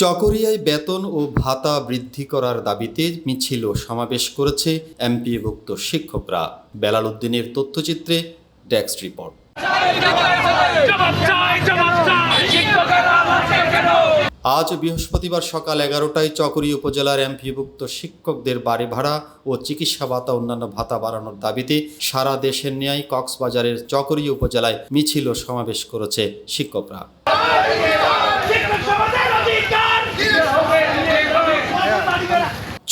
চকরিয়ায় বেতন ও ভাতা বৃদ্ধি করার দাবিতে মিছিল ও সমাবেশ করেছে এমপিভুক্ত শিক্ষকরা। বেলাল উদ্দিনের তথ্যচিত্রে ডেস্ক রিপোর্ট। আজ বৃহস্পতিবার সকাল এগারোটায় চকরি উপজেলার এমপিভুক্ত শিক্ষকদের বাড়ি ভাড়া ও চিকিৎসা ভাতা অন্যান্য ভাতা বাড়ানোর দাবিতে সারা দেশের ন্যায় কক্সবাজারের চকরি উপজেলায় মিছিল ও সমাবেশ করেছে শিক্ষকরা।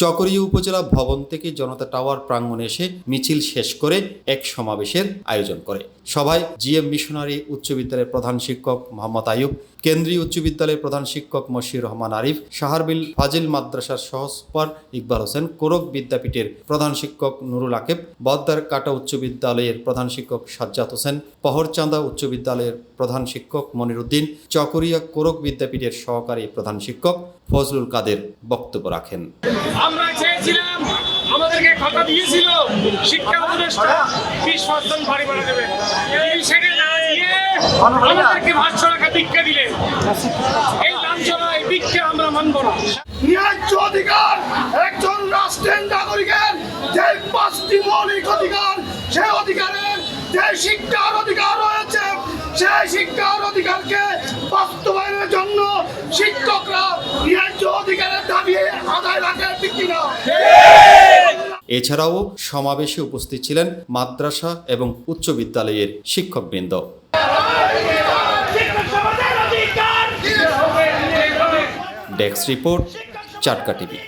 চকরিয়া উপজেলা ভবন থেকে জনতা টাওয়ার প্রাঙ্গণে এসে মিছিল শেষ করে এক সমাবেশের আয়োজন করে। সভায় জিএম মিশনারি উচ্চ বিদ্যালয়ের প্রধান শিক্ষক মোহাম্মদ আয়ুব কেন্দ্রীয় উচ্চ বিদ্যালয়ের প্রধান শিক্ষক মশির রহমান আরিফ সাহারবিল ফাজিল মাদ্রাসার সহস্পর ইকবাল হোসেন কোরক বিদ্যাপীঠের প্রধান শিক্ষক নুরুল আকেব বদ্দার কাটা উচ্চ বিদ্যালয়ের প্রধান শিক্ষক সাজ্জাদ হোসেন, পহরচাঁদা উচ্চ বিদ্যালয়ের প্রধান শিক্ষক মনিরুদ্দিন চকরিয়া কোরক বিদ্যাপীঠের সহকারী প্রধান শিক্ষক ফজলুল কাদের বক্তব্য রাখেন। আমাদেরকে কথা দিয়েছিল, শিক্ষা উপদেষ্টা, বিশ পার্সেন্ট বাড়ি দেবে। আমাদেরকে পাঁচশো টাকা ভিক্ষা দিলে। এই লাঞ্ছনা এই ভিক্ষা আমরা মানব না। ন্যায্য অধিকার একজন রাষ্ট্রের নাগরিকের যে পাঁচটি মৌলিক অধিকার সে অধিকারের যে শিক্ষার অধিকার রয়েছে সেই শিক্ষার অধিকারকে বাস্তবায়নের জন্য শিক্ষকরা ন্যায্য অধিকারের দাবি আদায় রাখে ঠিক কিনা? এছাড়াও সমাবেশে উপস্থিত ছিলেন মাদ্রাসা এবং উচ্চ বিদ্যালয়ের শিক্ষকবৃন্দ। ডেস্ক রিপোর্ট চাটকা টিভি।